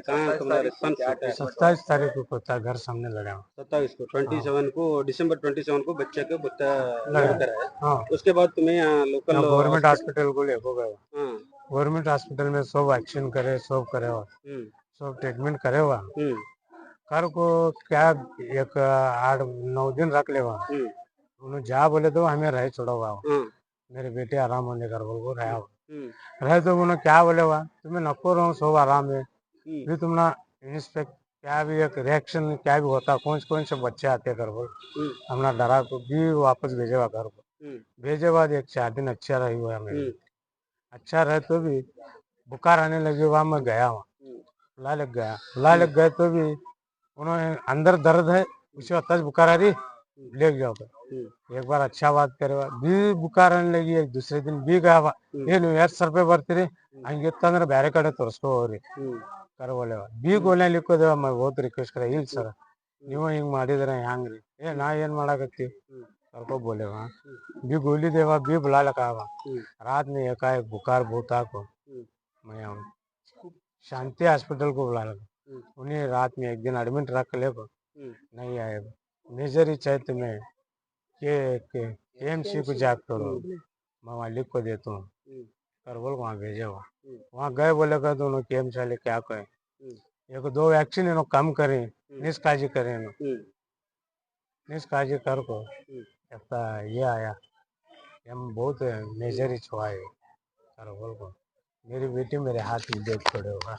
सत्ताईस तारीख को कुत्ता घर सामने लगा सत्ताईस को ट्वेंटी सेवन को दिसंबर ट्वेंटी सेवन को बच्चे को कुत्ता लगा। हाँ। उसके बाद तुम्हें यहाँ लोकल गवर्नमेंट हॉस्पिटल को लेको गए। हाँ। गवर्नमेंट हॉस्पिटल में सब वैक्सीन करे सब करे हुआ। हम्म। सब ट्रीटमेंट करे हुआ। हम्म। कर को क्या एक आठ नौ दिन रख ले हुआ। हम्म। उन्होंने जा बोले तो हमें रह छोड़ा हुआ। हाँ। मेरे बेटे आराम होने कर बोल को रहा हुआ। रहे तो उन्होंने क्या बोले हुआ? तुम्हें नको रहो सब आराम है। हम्म भी तुमना इंस्पेक्ट क्या भी एक रिएक्शन क्या भी होता कौन से कौन से बच्चे आते कर बोल हम्म हमने डरा को भी वापस भेजे हुआ घर को हम्म भेजे बाद एक चार दिन अच्छा रही हुआ हमें हम्म अच्छा रहे तो भी बुखार आने लगे वहां मैं गया वहाँ हम्म बुला लग गया बुला लग गए तो भी उन्होंने अंदर दर्द है उसे तज बुखार आ रही ले जाओ कर। हम्म एक बार अच्छा बात करे हुआ, भी बुखार आने लगी एक दूसरे दिन भी गया हुआ। ಹ್ಮ್. ಏನು ಎರಡು ಸಾವಿರ ರೂಪಾಯಿ ಬರ್ತೀರಿ ಹಂಗಿತ್ತಂದ್ರೆ ಬೇರೆ ಕಡೆ ತೋರಿಸ್ಕೊ ಹೋಗ್ರಿ ಹ್ಮ್ ಕರವಲೆ ಬಿ ಗೋಲೆ ಲಿಕ್ಕೋದೇವ ಹೋದ್ ರಿಕ್ವೆಸ್ಟ್ ಕರ ಇಲ್ಲ ಸರ್ ನೀವು ಹಿಂಗ್ ಮಾಡಿದ್ರೆ ಹ್ಯಾಂಗ್ರಿ ಏ ನಾ ಏನ್ ಮಾಡಾಕತ್ತಿ ಹ್ಮ್. ಕರ್ಕೊ बोलेवा भी गोली देवा भी बुला लगा हुआ हम्म। रात में एकाएक बुखार बहुत को हम्म। मैं आऊं शांति हॉस्पिटल को बुला लगा हम्म। उन्हें रात में एक दिन एडमिट रख ले को हम्म। नहीं आए मेजर ही चाहे तुम्हें के के एमसी को जाग करो मैं वहाँ लिख को देता हूँ हम्म। कर बोल वहाँ भेजे वहाँ हम्म। वहाँ गए बोले का दोनों के एम चाले क्या कहे हम्म। एक दो वैक्सीन इन्हों कम करें निष्काळजी करें इन्हों हम्म निष्काळजी कर को हम्म। लगता ये आया हम बहुत मेजर ही छुआ है कर बोल को मेरी बेटी मेरे हाथ में देख पड़े होगा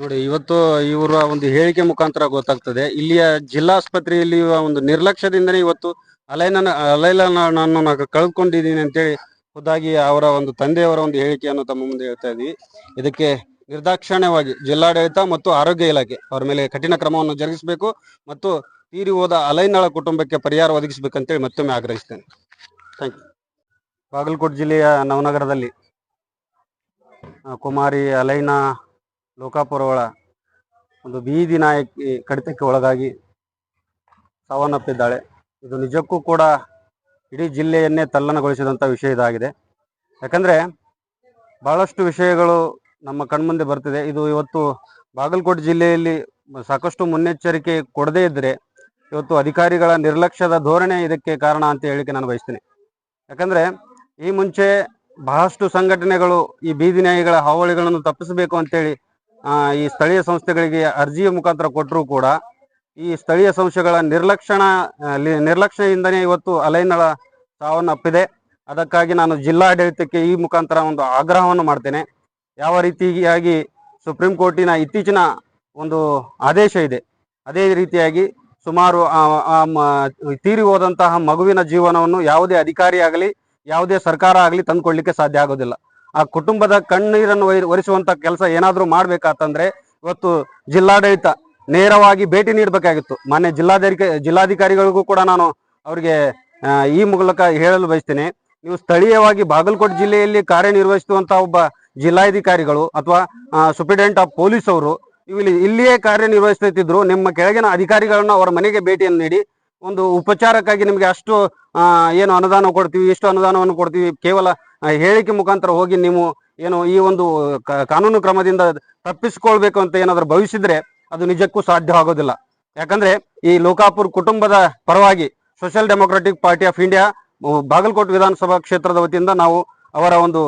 ನೋಡಿ ಇವತ್ತು ಇವರ ಒಂದು ಹೇಳಿಕೆ ಮುಖಾಂತರ ಗೊತ್ತಾಗ್ತದೆ ಇಲ್ಲಿಯ ಜಿಲ್ಲಾಸ್ಪತ್ರೆಯಲ್ಲಿ ಇರುವ ಒಂದು ನಿರ್ಲಕ್ಷ್ಯದಿಂದನೇ ಇವತ್ತು ಅಲೈನ ಅಲೈಲನನ್ನು ನಾನು ಕಳ್ಕೊಂಡಿದ್ದೀನಿ ಅಂತೇಳಿ ಖುದ್ದಾಗಿ ಅವರ ಒಂದು ತಂದೆಯವರ ಒಂದು ಹೇಳಿಕೆಯನ್ನು ತಮ್ಮ ಮುಂದೆ ಹೇಳ್ತಾ ಇದ್ವಿ. ಇದಕ್ಕೆ ನಿರ್ದಾಕ್ಷಿಣ್ಯವಾಗಿ ಜಿಲ್ಲಾಡಳಿತ ಮತ್ತು ಆರೋಗ್ಯ ಇಲಾಖೆ ಅವರ ಮೇಲೆ ಕಠಿಣ ಕ್ರಮವನ್ನು ಜರುಗಿಸಬೇಕು ಮತ್ತು ತೀರಿ ಹೋದ ಅಲೈನಳ ಕುಟುಂಬಕ್ಕೆ ಪರಿಹಾರ ಒದಗಿಸಬೇಕಂತೇಳಿ ಮತ್ತೊಮ್ಮೆ ಆಗ್ರಹಿಸ್ತೇನೆ. ಥ್ಯಾಂಕ್ ಯು ಬಾಗಲಕೋಟೆ ಜಿಲ್ಲೆಯ ನವನಗರದಲ್ಲಿ ಕುಮಾರಿ ಅಲೈನ ಲೋಕಾಪುರವಳ ಒಂದು ಬೀದಿ ನಾಯಕಿ ಕಡಿತಕ್ಕೆ ಒಳಗಾಗಿ ಸಾವನ್ನಪ್ಪಿದ್ದಾಳೆ. ಇದು ನಿಜಕ್ಕೂ ಕೂಡ ಇಡೀ ಜಿಲ್ಲೆಯನ್ನೇ ತಲ್ಲಣಗೊಳಿಸಿದಂಥ ವಿಷಯ ಇದಾಗಿದೆ. ಯಾಕಂದರೆ ಬಹಳಷ್ಟು ವಿಷಯಗಳು ನಮ್ಮ ಕಣ್ಮುಂದೆ ಬರ್ತಿದೆ. ಇದು ಇವತ್ತು ಬಾಗಲಕೋಟೆ ಜಿಲ್ಲೆಯಲ್ಲಿ ಸಾಕಷ್ಟು ಮುನ್ನೆಚ್ಚರಿಕೆ ಕೊಡದೇ ಇದ್ದರೆ ಇವತ್ತು ಅಧಿಕಾರಿಗಳ ನಿರ್ಲಕ್ಷ್ಯದ ಧೋರಣೆ ಇದಕ್ಕೆ ಕಾರಣ ಅಂತ ಹೇಳಿಕೆ ನಾನು ಬಯಸ್ತೀನಿ. ಯಾಕಂದರೆ ಈ ಮುಂಚೆ ಬಹಳಷ್ಟು ಸಂಘಟನೆಗಳು ಈ ಬೀದಿ ನಾಯಿಗಳ ಹಾವಳಿಗಳನ್ನು ತಪ್ಪಿಸಬೇಕು ಅಂತೇಳಿ ಈ ಸ್ಥಳೀಯ ಸಂಸ್ಥೆಗಳಿಗೆ ಅರ್ಜಿಯ ಮುಖಾಂತರ ಕೊಟ್ಟರೂ ಕೂಡ ಈ ಸ್ಥಳೀಯ ಸಂಸ್ಥೆಗಳ ನಿರ್ಲಕ್ಷಣ ನಿರ್ಲಕ್ಷ್ಯದಿಂದನೇ ಇವತ್ತು ಅಲೈನಳ ಸಾವನ್ನಪ್ಪಿದೆ ಅದಕ್ಕಾಗಿ ನಾನು ಜಿಲ್ಲಾಡಳಿತಕ್ಕೆ ಈ ಮುಖಾಂತರ ಒಂದು ಆಗ್ರಹವನ್ನು ಮಾಡ್ತೇನೆ. ಯಾವ ರೀತಿಯಾಗಿ ಸುಪ್ರೀಂ ಕೋರ್ಟಿನ ಇತ್ತೀಚಿನ ಒಂದು ಆದೇಶ ಇದೆ, ಅದೇ ರೀತಿಯಾಗಿ ಸುಮಾರು ತೀರಿ ಹೋದಂತಹ ಮಗುವಿನ ಜೀವನವನ್ನು ಯಾವುದೇ ಅಧಿಕಾರಿ ಆಗಲಿ, ಯಾವುದೇ ಸರ್ಕಾರ ಆಗಲಿ ತಂದುಕೊಳ್ಳಿಕ್ಕೆ ಸಾಧ್ಯ ಆಗೋದಿಲ್ಲ. ಆ ಕುಟುಂಬದ ಕಣ್ಣೀರನ್ನು ಒರೆಸುವಂತ ಕೆಲಸ ಏನಾದರೂ ಮಾಡ್ಬೇಕಾತಂದ್ರೆ ಇವತ್ತು ಜಿಲ್ಲಾಡಳಿತ ನೇರವಾಗಿ ಭೇಟಿ ನೀಡಬೇಕಾಗಿತ್ತು. ಮಾನ್ಯ ಜಿಲ್ಲಾಧಿಕಾರಿ, ಜಿಲ್ಲಾಧಿಕಾರಿಗಳಿಗೂ ಕೂಡ ನಾನು ಅವರಿಗೆ ಈ ಮೂಲಕ ಹೇಳಲು ಬಯಸ್ತೇನೆ. ನೀವು ಸ್ಥಳೀಯವಾಗಿ ಬಾಗಲಕೋಟೆ ಜಿಲ್ಲೆಯಲ್ಲಿ ಕಾರ್ಯನಿರ್ವಹಿಸುವಂತಹ ಒಬ್ಬ ಜಿಲ್ಲಾಧಿಕಾರಿಗಳು ಅಥವಾ ಸುಪ್ರಿಡೆಂಟ್ ಆಫ್ ಪೊಲೀಸ್ ಅವರು ಇಲ್ಲಿ, ಇಲ್ಲಿಯೇ ಕಾರ್ಯನಿರ್ವಹಿಸುತ್ತಿದ್ರು. ನಿಮ್ಮ ಕೆಳಗಿನ ಅಧಿಕಾರಿಗಳನ್ನು ಅವರ ಮನೆಗೆ ಭೇಟಿಯನ್ನು ನೀಡಿ, ಒಂದು ಉಪಚಾರಕ್ಕಾಗಿ ನಿಮಗೆ ಅಷ್ಟು ಏನು ಅನುದಾನ ಕೊಡ್ತೀವಿ ಎಷ್ಟು ಅನುದಾನವನ್ನು ಕೊಡ್ತೀವಿ. ಕೇವಲ ಹೇಳಿಕೆ ಮುಖಾಂತರ ಹೋಗಿ ನೀವು ಏನು ಈ ಒಂದು ಕಾನೂನು ಕ್ರಮದಿಂದ ತಪ್ಪಿಸಿಕೊಳ್ಬೇಕು ಅಂತ ಏನಾದರೂ ಭವಿಸಿದ್ರೆ ಅದು ನಿಜಕ್ಕೂ ಸಾಧ್ಯ ಆಗೋದಿಲ್ಲ. ಯಾಕಂದ್ರೆ ಈ ಲೋಕಾಪುರ್ ಕುಟುಂಬದ ಪರವಾಗಿ social democratic party of India Bagalkot ವಿಧಾನಸಭಾ ಕ್ಷೇತ್ರದ ವತಿಯಿಂದ ನಾವು ಅವರ ಒಂದು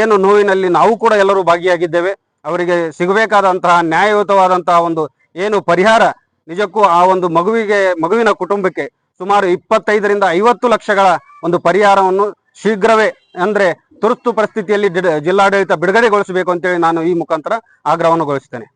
ಏನು ನೋವಿನಲ್ಲಿ ನಾವು ಕೂಡ ಎಲ್ಲರೂ ಭಾಗಿಯಾಗಿದ್ದೇವೆ. ಅವರಿಗೆ ಸಿಗಬೇಕಾದಂತಹ ನ್ಯಾಯಯುತವಾದಂತಹ ಒಂದು ಏನು ಪರಿಹಾರ ನಿಜಕ್ಕೂ ಆ ಒಂದು ಮಗುವಿಗೆ, ಮಗುವಿನ ಕುಟುಂಬಕ್ಕೆ ಸುಮಾರು ಇಪ್ಪತ್ತೈದರಿಂದ ಐವತ್ತು ಲಕ್ಷಗಳ ಒಂದು ಪರಿಹಾರವನ್ನು ಶೀಘ್ರವೇ ಅಂದ್ರೆ ತುರ್ತು ಪರಿಸ್ಥಿತಿಯಲ್ಲಿ ಜಿಲ್ಲಾಡಳಿತ ಬಿಡುಗಡೆಗೊಳಿಸಬೇಕು ಅಂತೇಳಿ ನಾನು ಈ ಮುಖಾಂತರ ಆಗ್ರಹವನ್ನು ಗೊಳಿಸ್ತೇನೆ.